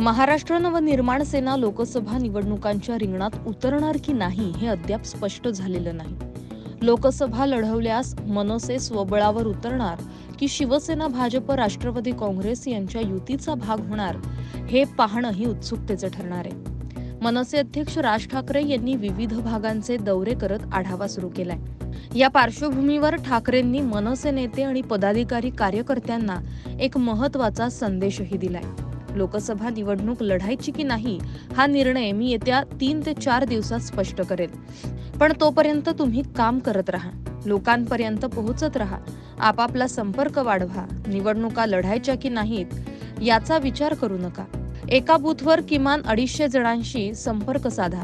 महाराष्ट्र नवनिर्माण सेना लोकसभा निवडणुकांच्या रिंगणात उतरणार की नाही हे अद्याप स्पष्ट झालेलं नाही. लोकसभा लढवल्यास मनसे स्वबळावर उतरणार की शिवसेना भाजप राष्ट्रवादी काँग्रेस यांच्या युतीचा भाग होणार हे पाहणं ही उत्सुकतेचं ठरणार आहे. मनसे अध्यक्ष राज ठाकरे यांनी विविध भागांचे दौरे करत आढावा सुरू केलाय. या पार्श्वभूमीवर ठाकरेंनी मनसे नेते आणि पदाधिकारी कार्यकर्त्यांना एक महत्त्वाचा संदेशही दिलाय. लोकसभा निवडणूक लढायची की नाही हा निर्णय मी येत्या तीन ते चार दिवसात स्पष्ट करेल पण तोपर्यंत तुम्ही काम करत राहा लोकांपर्यंत पोहोचत राहा आपापला संपर्क वाढवा निवडणुका लढायच्या की नाहीत याचा विचार करू नका. एका बूथवर किमान अडीचशे जणांशी संपर्क साधा.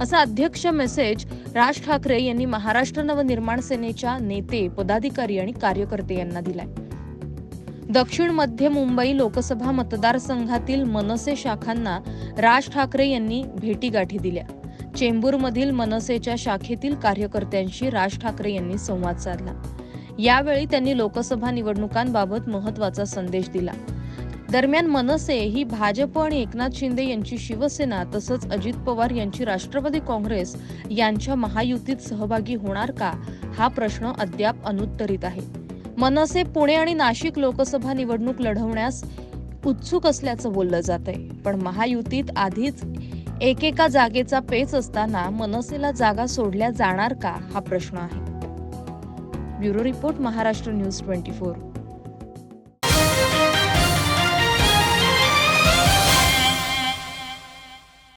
असा अध्यक्ष मेसेज राज ठाकरे यांनी महाराष्ट्र नवनिर्माण सेनेच्या नेते पदाधिकारी आणि कार्यकर्ते यांना दिलाय. दक्षिण मध्य मुंबई लोकसभा मतदारसंघातील मनसे शाखांना राज ठाकरे यांनी भेटीगाठी दिल्या. चेंबूरमधील मनसेच्या शाखेतील कार्यकर्त्यांशी राज ठाकरे यांनी संवाद साधला. यावेळी त्यांनी लोकसभा निवडणुकांबाबत महत्त्वाचा संदेश दिला. दरम्यान मनसे ही भाजप आणि एकनाथ शिंदे यांची शिवसेना तसंच अजित पवार यांची राष्ट्रवादी काँग्रेस यांच्या महायुतीत सहभागी होणार का हा प्रश्न अद्याप अनुत्तरित आहे. मनसे पुणे आणि नाशिक लोकसभा निवडणूक लढवण्यास उत्सुक असल्याचं बोललं जात आहे पण महायुतीत आधीच एकेका जागेचा पेच असताना मनसेला जागा सोडल्या जाणार का हा प्रश्न आहे. Bureau report Maharashtra news twenty four.